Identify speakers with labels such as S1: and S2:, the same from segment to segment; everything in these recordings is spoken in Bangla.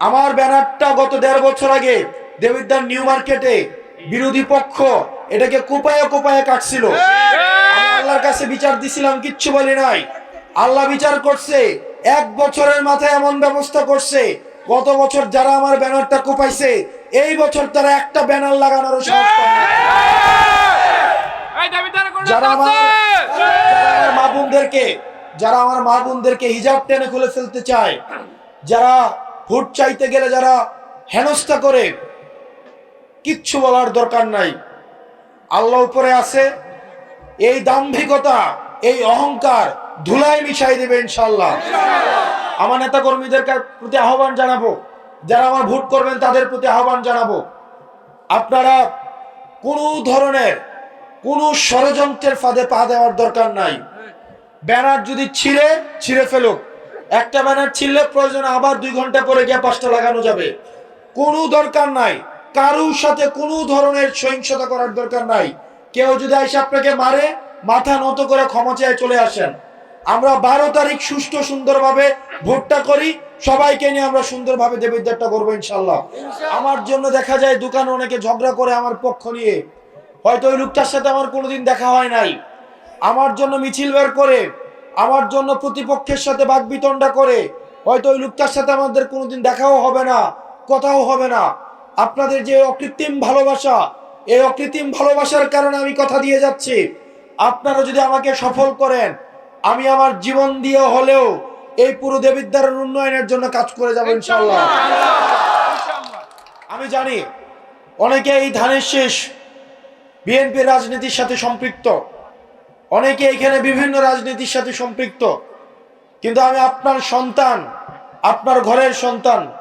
S1: আমার ব্যানারটা গত দেড় বছর আগে দেবিদ্যার নিউ মার্কেটে বিরোধী পক্ষ এটাকে কোপায়ে কোপায়ে কাটছিল। আমি আল্লাহর কাছে বিচার দিছিলাম কিচ্ছু বলি নাই। আল্লাহ বিচার করছে এক বছরের মাথায় এমন ব্যবস্থা করছে গত বছর যারা আমার ব্যানারটা কোপাইছে এই বছর তারা একটা ব্যানার লাগানোর সাহস? যারা আমার মা বোনদেরকে যারা আমার মা বোনদেরকে হিজাব টেনে খুলে ফেলতে চায় যারা ভোট চাইতে গেলে যারা হেনস্থা করে, কিচ্ছু বলার দরকার নাই। আল্লাহ উপরে আছে এই দাম্ভিকতা, এই অহংকার, ধুলাই মিশাই দেবে ইনশাল্লাহ আমার নেতা কর্মীদের প্রতি আহ্বান জানাব, যারা আমার ভোট করবেন তাদের প্রতি আহ্বান জানাব। আপনারা কোনো ধরনের, কোনো ষড়যন্ত্রের ফাঁদে পা দেওয়ার দরকার নাই। ব্যানার যদি ছিঁড়ে ছিঁড়ে ফেলুক। একটা ব্যানার ছিঁড়লে প্রয়োজন আবার দুই ঘণ্টা পরে গিয়ে পাঁচটা লাগানো যাবে। কোনো দরকার নাই। কারুর সাথে কোনো ধরনের সহিংসতা করার দরকার নাই। কেউ যদি এসে আপনাকে মারে মাথা নত করে ক্ষমা চেয়ে চলে আসেন। আমরা বারো তারিখ সুষ্ঠু সুন্দরভাবে ভোটটা করি। সবাইকে নিয়ে আমরা সুন্দরভাবে দেবিদ্যারটা করব ইনশাল্লাহ আমার জন্য দেখা যায় দোকানে অনেকে ঝগড়া করে আমার পক্ষ নিয়ে। হয়তো ওই লোকটার সাথে আমার কোনোদিন দেখা হয় নাই। আমার জন্য মিছিল বের করে আমার জন্য প্রতিপক্ষের সাথে বাগবিতণ্ডা করে। হয়তো ওই লোকটার সাথে আমাদের কোনোদিন দেখাও হবে না কথাও হবে না। আপনাদের যে অকৃত্রিম ভালোবাসা এই অকৃত্রিম ভালোবাসার কারণে আমি কথা দিয়ে যাচ্ছি। আপনারা যদি আমাকে সফল করেন আমি আমার জীবন দিয়ে হলেও এই পুরো দেবিদ্যারের উন্নয়নের জন্য কাজ করে যাব ইনশাল্লাহ
S2: ইনশাআল্লাহ।
S1: আমি জানি অনেকে এই ধানের শেষ বিএনপির রাজনীতির সাথে সম্পৃক্ত। অনেকে এখানে বিভিন্ন রাজনীতির সাথে সম্পৃক্ত। কিন্তু আমি আপনার সন্তান, আপনার ঘরের সন্তান।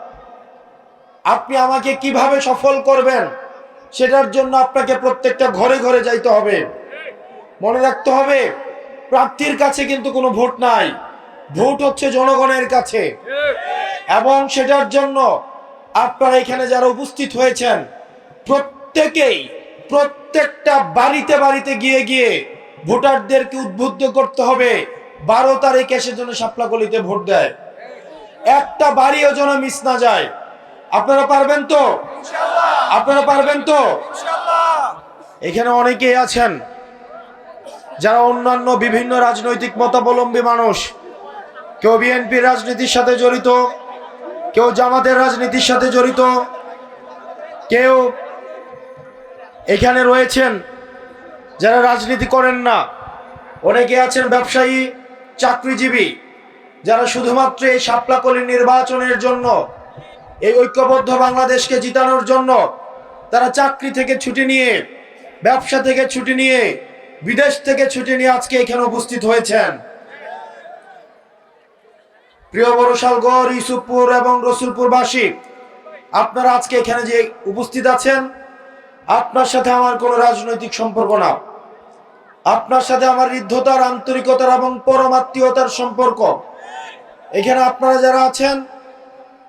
S1: আপনি আমাকে কীভাবে সফল করবেন, সেটার জন্য আপনাকে প্রত্যেকটা ঘরে ঘরে যাইতে হবে। মনে রাখতে হবে, প্রার্থীর কাছে কিন্তু কোনো ভোট নাই। ভোট হচ্ছে জনগণের কাছে। এবং সেটার জন্য আপনারা এখানে যারা উপস্থিত হয়েছেন, প্রত্যেকেই, প্রত্যেকটা বাড়িতে বাড়িতে গিয়ে গিয়ে ভোটারদেরকে উদ্বুদ্ধ করতে হবে। বারো তারিখ এসে যেন সাপলাকলিতে ভোট দেয়। একটা বাড়িও যেন মিস না যায়। আপনারা পারবেন তো? আপনারা পারবেন তো? এখানে অনেকেই আছেন যারা অন্যান্য বিভিন্ন রাজনৈতিক মতাবলম্বী মানুষ। কেউ বিএনপির রাজনীতির সাথে জড়িত, কেউ জামাতের রাজনীতির সাথে জড়িত, কেউ এখানে রয়েছেন যারা রাজনীতি করেন না, অনেকে আছেন ব্যবসায়ী, চাকরিজীবী, যারা শুধুমাত্র এই সাপলাকলি নির্বাচনের জন্য, এই ঐক্যবদ্ধ বাংলাদেশকে জিতানোর জন্য তারা চাকরি থেকে ছুটি নিয়ে, ব্যবসা থেকে ছুটি নিয়ে, বিদেশ থেকে ছুটি নিয়ে আজকে এখানে উপস্থিত হয়েছেন। প্রিয় বরসালগড় ইউসুফপুর এবং রসুলপুরবাসী, আপনারা আজকে এখানে যে উপস্থিত আছেন, আপনার সাথে আমার কোনো রাজনৈতিক সম্পর্ক না। আপনার সাথে আমার হৃদ্ধতার আন্তরিকতার এবং পরমাত্মীয়তার সম্পর্ক। এখানে আপনারা যারা আছেন,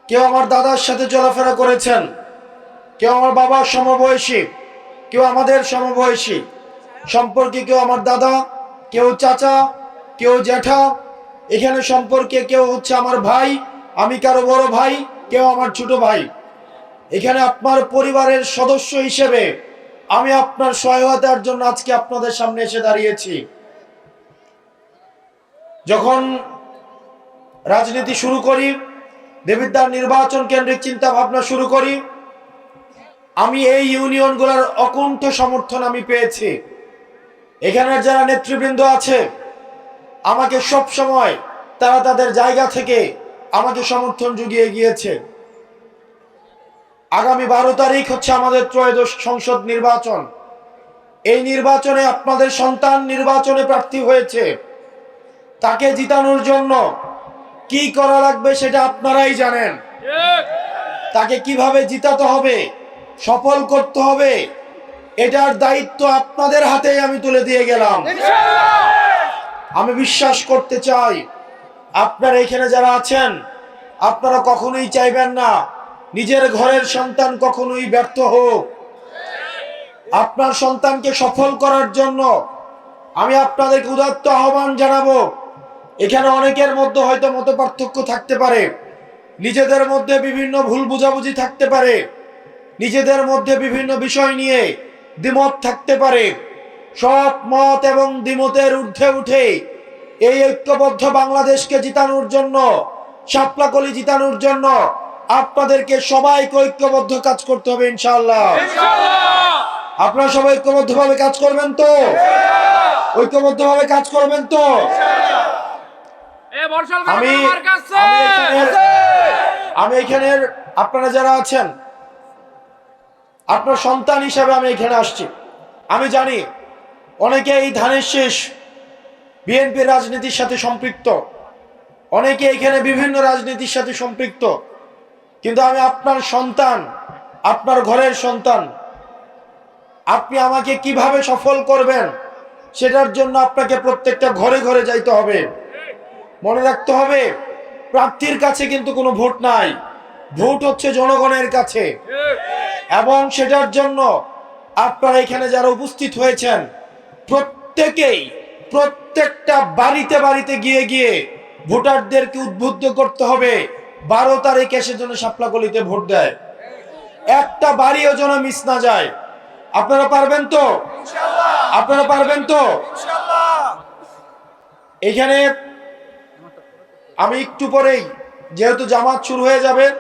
S1: কেউ আমার দাদার সাথে চলাফেরা করেছেন, কেউ আমার বাবার সমবয়সী, কেউ আমাদের সমবয়সী, সম্পর্কে কেউ আমার দাদা, কেউ চাচা, কেউ জ্যাঠা, এখানে সম্পর্কে কেউ হচ্ছে আমার ভাই, আমি কারও বড় ভাই, কেউ আমার ছোট ভাই। এখানে আপনার পরিবারের সদস্য হিসেবে আমি আপনার সহায়তার জন্য আজকে আপনাদের সামনে এসে দাঁড়িয়েছি। যখন রাজনীতি শুরু করি দেবিদ্যার নির্বাচন কেন্দ্রিক চিন্তা ভাবনা শুরু করি, আমি এই ইউনিয়নগুলোর অকুণ্ঠ সমর্থন আমি পেয়েছি। এখানের যারা নেতৃবৃন্দ আছে, আমাকে সব সময় তারা তাদের জায়গা থেকে আমাকে সমর্থন জুগিয়ে গিয়েছে। আগামী বারো তারিখ হচ্ছে আমাদের ত্রয়োদশ সংসদ নির্বাচন। এই নির্বাচনে আপনাদের সন্তান নির্বাচনে প্রার্থী হয়েছে। তাকে জিতানোর জন্য কি করা লাগবে সেটা আপনারাই জানেন। তাকে কীভাবে জিতাতে হবে, সফল করতে হবে, এটার দায়িত্ব আপনাদের হাতেই আমি তুলে দিয়ে গেলাম। আমি বিশ্বাস করতে চাই, আপনারা এখানে যারা আছেন, আপনারা কখনোই চাইবেন না নিজের ঘরের সন্তান কখনোই ব্যর্থ হোক। আপনার সন্তানকে সফল করার জন্য আমি আপনাদেরকে উদাত্ত আহ্বান জানাব। এখানে অনেকের মধ্যে হয়তো মত পার্থক্য থাকতে পারে। নিজেদের মধ্যে বিভিন্ন ভুল বুঝাবুঝি থাকতে পারে। নিজেদের মধ্যে বিভিন্ন বিষয় নিয়ে দ্বিমত থাকতে পারে। সব মত এবং দ্বিমতের ঊর্ধ্বে উঠে এই ঐক্যবদ্ধ বাংলাদেশকে জিতানোর জন্য শাপলাকলি জিতানোর জন্য আপনাদেরকে সবাইকে ঐক্যবদ্ধ কাজ করতে হবে ইনশাআল্লাহ। আপনারা সবাই ঐক্যবদ্ধভাবে কাজ করবেন তো? ঐক্যবদ্ধ ভাবে কাজ করবেন তো? আমি আমি এখানের- আমি এখানের আপনারা যারা আছেন আপনার সন্তান হিসাবে আমি এখানে আসছি। আমি জানি অনেকে এই ধানের শেষ বিএনপি রাজনীতির সাথে সম্পৃক্ত অনেকে এখানে বিভিন্ন রাজনীতির সাথে সম্পৃক্ত। কিন্তু আমি আপনার সন্তান, আপনার ঘরের সন্তান। আপনি আমাকে কীভাবে সফল করবেন, সেটার জন্য আপনাকে প্রত্যেকটা ঘরে ঘরে যাইতে হবে। মনে রাখতে হবে প্রার্থীর কাছে কিন্তু কোনো ভোট নাই। ভোট হচ্ছে জনগণের কাছে। এবং সেটার জন্য আপনারা এখানে যারা উপস্থিত হয়েছেন, প্রত্যেকেই, প্রত্যেকটা বাড়িতে বাড়িতে গিয়ে গিয়ে ভোটারদেরকে উদ্বুদ্ধ করতে হবে। বারো তারিখ এসে যেন শাপলাকলিতে ভোট দেয়। একটা বাড়িও যেন মিস না যায়। আপনারা পারবেন তো? আপনারা পারবেন তো? এখানে আমি একটু পরেই, যেহেতু জামাত শুরু হয়ে যাবে,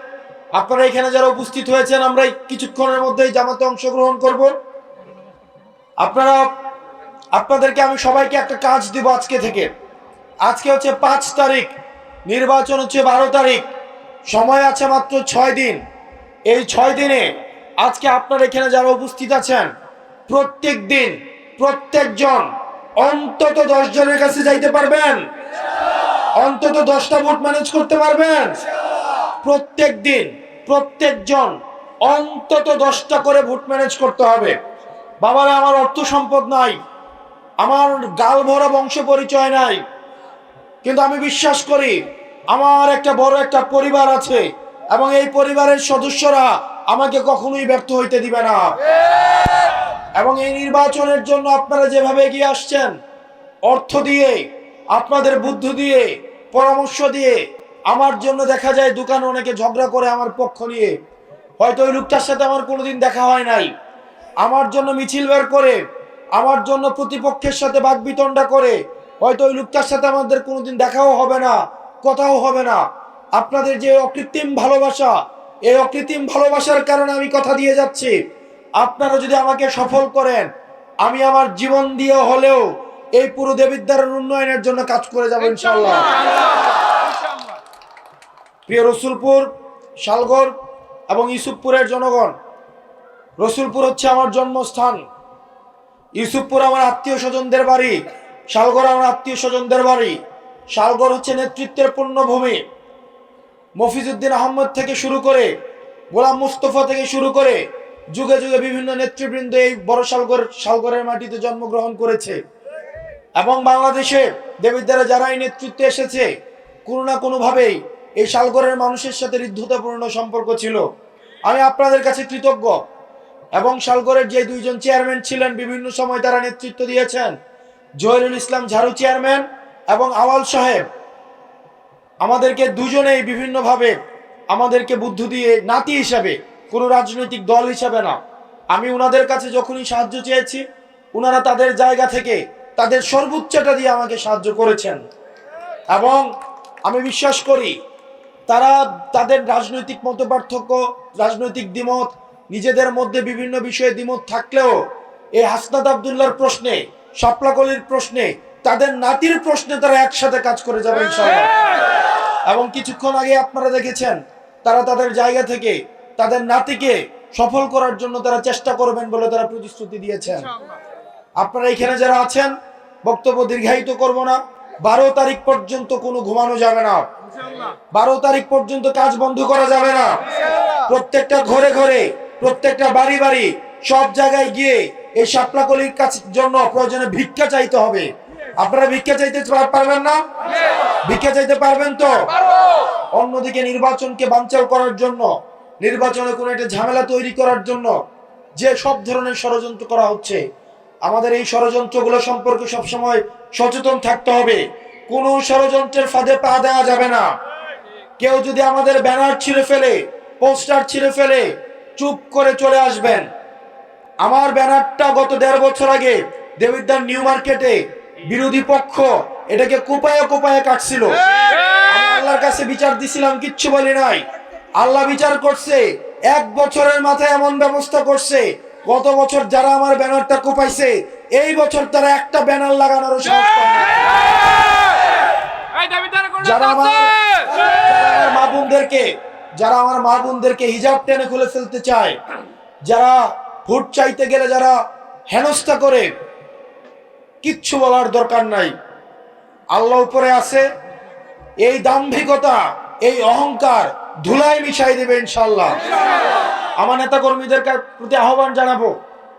S1: আপনারা এখানে যারা উপস্থিত হয়েছেন, আমরা কিছুক্ষণের মধ্যেই জামাতে অংশগ্রহণ করব। আপনারা, আপনাদেরকে আমি সবাইকে একটা কাজ দিব আজকে থেকে। আজকে হচ্ছে পাঁচ তারিখ, নির্বাচন হচ্ছে বারো তারিখ। সময় আছে মাত্র ছয় দিন। এই ছয় দিনে আজকে আপনার এখানে যারা উপস্থিত আছেন, প্রত্যেক দিন প্রত্যেকজন অন্তত দশ জনের কাছে যাইতে পারবেন। অন্তত দশটা ভোট ম্যানেজ করতে পারবেন। প্রত্যেক দিন প্রত্যেকজন অন্তত দশটা করে ভোট ম্যানেজ করতে হবে। বাবারা, আমার অর্থ সম্পদ নাই। আমার গাল ভরা বংশ পরিচয় নাই। কিন্তু আমি বিশ্বাস করি আমার একটা বড় একটা পরিবার আছে এবং এই পরিবারের সদস্যরা আমাকে কখনোই ব্যর্থ হইতে দিবে না। এবং এই নির্বাচনের জন্য আপনারা যেভাবে এগিয়ে আসছেন, অর্থ দিয়ে, আপনাদের বুদ্ধি দিয়ে, পরামর্শ দিয়ে, আমার জন্য দেখা যায় দোকানে অনেকে ঝগড়া করে আমার পক্ষ নিয়ে। হয়তো ওই লোকটার সাথে আমার কোনোদিন দেখা হয় নাই। আমার জন্য মিছিল বের করে, আমার জন্য প্রতিপক্ষের সাথে বাগবিতণ্ডা করে, হয়তো ওই লোকটার সাথে আমাদের কোনোদিন দেখাও হবে না। কথাও হবে না। আপনাদের যে অকৃত্রিম ভালোবাসা, এই অকৃত্রিম ভালোবাসার কারণে আমি কথা দিয়ে যাচ্ছি। আপনারা যদি আমাকে সফল করেন, আমি আমার জীবন দিয়ে হলেও এই পুরো দেবিদ্যারের উন্নয়নের জন্য কাজ করে যাব ইনশাল্লাহ প্রিয় রসুলপুর শালগর এবং ইউসুফপুরের জনগণ, রসুলপুর হচ্ছে আমার জন্মস্থান। ইউসুফপুর আমার আত্মীয় স্বজনদের বাড়ি শালগর আমার আত্মীয় স্বজনদের বাড়ি। শালগর হচ্ছে নেতৃত্বের পূর্ণভূমি। মফিজউদ্দিন আহমদ থেকে শুরু করে গোলাম মুস্তফা থেকে শুরু করে যুগে যুগে বিভিন্ন নেতৃবৃন্দ এই বড় শালগর শালগরের মাটিতে জন্মগ্রহণ করেছে। এবং বাংলাদেশে দেবিদ্বারা যারা এই নেতৃত্বে এসেছে, কোনো না কোনোভাবেই এই শালগরের মানুষের সাথে হৃদ্ধতাপূর্ণ সম্পর্ক ছিল। আমি আপনাদের কাছে কৃতজ্ঞ। এবং শালগরের যে দুইজন চেয়ারম্যান ছিলেন, বিভিন্ন সময় তারা নেতৃত্ব দিয়েছেন। জহিরুল ইসলাম ঝাড়ু চেয়ারম্যান এবং আওয়াল সাহেব, আমাদেরকে দুজনেই বিভিন্নভাবে আমাদেরকে বুদ্ধি দিয়ে নাতি হিসাবে, কোনো রাজনৈতিক দল হিসাবে না। আমি ওনাদের কাছে যখনই সাহায্য চেয়েছি ওনারা তাদের জায়গা থেকে তাদের সর্বোচ্চটা দিয়ে আমাকে সাহায্য করেছেন। এবং আমি বিশ্বাস করি, তারা তাদের রাজনৈতিক মত পার্থক্য, রাজনৈতিক দ্বিমত, নিজেদের মধ্যে বিভিন্ন বিষয়ে দ্বিমত থাকলেও, এই হাসনাত আবদুল্লার প্রশ্নে, শাপলাকলির প্রশ্নে তাদের নাতির প্রশ্নে তারা একসাথে কাজ করে যাবে ইনশাআল্লাহ। এবং কিছুক্ষণ আগে আপনারা দেখেছেন তারা তাদের জায়গা থেকে তাদের নাতিকে সফল করার জন্য তারা চেষ্টা করবেন বলে তারা প্রতিশ্রুতি দিয়েছেন। আপনারা এখানে যারা আছেন বক্তব্য দীর্ঘায়িত করব না। বারো তারিখ পর্যন্ত কোনো ঘুমানো যাবে না। বারো তারিখ পর্যন্ত কাজ বন্ধ করা যাবে না। প্রত্যেকটা ঘরে ঘরে প্রত্যেকটা বাড়ি বাড়ি সব জায়গায় গিয়ে এই শাপলাকলির কাছে জন্য প্রয়োজনে ভিক্ষা চাইতে হবে। আপনারা ভিক্ষা চাইতে পারবেন না? ভিক্ষা চাইতে পারবেন তো? অন্যদিকে নির্বাচনকে বানচাল করার জন্য, নির্বাচনে কোনো একটা ঝামেলা তৈরি করার জন্য যে সব ধরনের ষড়যন্ত্র করা হচ্ছে, আমাদের এই ষড়যন্ত্রগুলো সম্পর্কে সবসময় সচেতন থাকতে হবে। কোনো ষড়যন্ত্রের ফাঁদে পা দেওয়া যাবে না। কেউ যদি আমাদের ব্যানার ছিঁড়ে ফেলে, পোস্টার ছিঁড়ে ফেলে, চুপ করে চলে আসবেন। আমার ব্যানারটা গত দেড় বছর আগে দেবিদ্যার নিউ মার্কেটে বিরোধী পক্ষ এটাকে কোপায়ে কোপায়ে কাটছিল। আল্লাহর কাছে বিচার দিছিলাম কিচ্ছু বলি নাই। আল্লাহ বিচার করছে এক বছরের মাথায় এমন ব্যবস্থা করছে গত বছর যারা আমার ব্যানারটা কোপাইছে এই বছর তারা একটা ব্যানার লাগানোর সাহস যারা আমার মা বোনদেরকে যারা আমার মা বোনদেরকে হিজাব টেনে খুলে ফেলতে চায় যারা ভোট চাইতে গেলে যারা হেনস্থা করে কিচ্ছু বলার দরকার নাই। আল্লাহ উপরে আছে এই দাম্ভিকতা, এই অহংকার, ধুলাই মিশাই দেবে ইনশাল্লাহ আমার নেতা কর্মীদের প্রতি আহ্বান জানাব,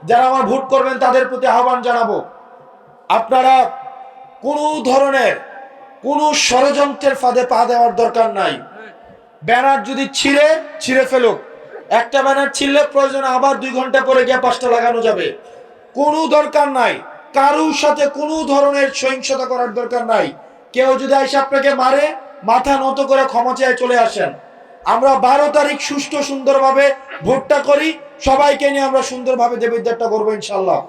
S1: যারা আমার ভোট করবেন তাদের প্রতি আহ্বান জানাব। আপনারা কোনো ধরনের, কোনো ষড়যন্ত্রের ফাঁদে পা দেওয়ার দরকার নাই। ব্যানার যদি ছিঁড়ে ছিঁড়ে ফেলুক। একটা ব্যানার ছিঁড়লে প্রয়োজন আবার দুই ঘণ্টা পরে গিয়ে পাঁচটা লাগানো যাবে। কোনো দরকার নাই। কারুর সাথে কোনো ধরনের সহিংসতা করার দরকার নাই। কেউ যদি এসে আপনাকে মারে, মাথা নত করে ক্ষমা চেয়ে চলে আসেন। আমরা বারো তারিখ সুষ্ঠু সুন্দরভাবে ভোটটা করি, সবাইকে নিয়ে আমরা সুন্দরভাবে দেবিদ্যারটা করব ইনশাল্লাহ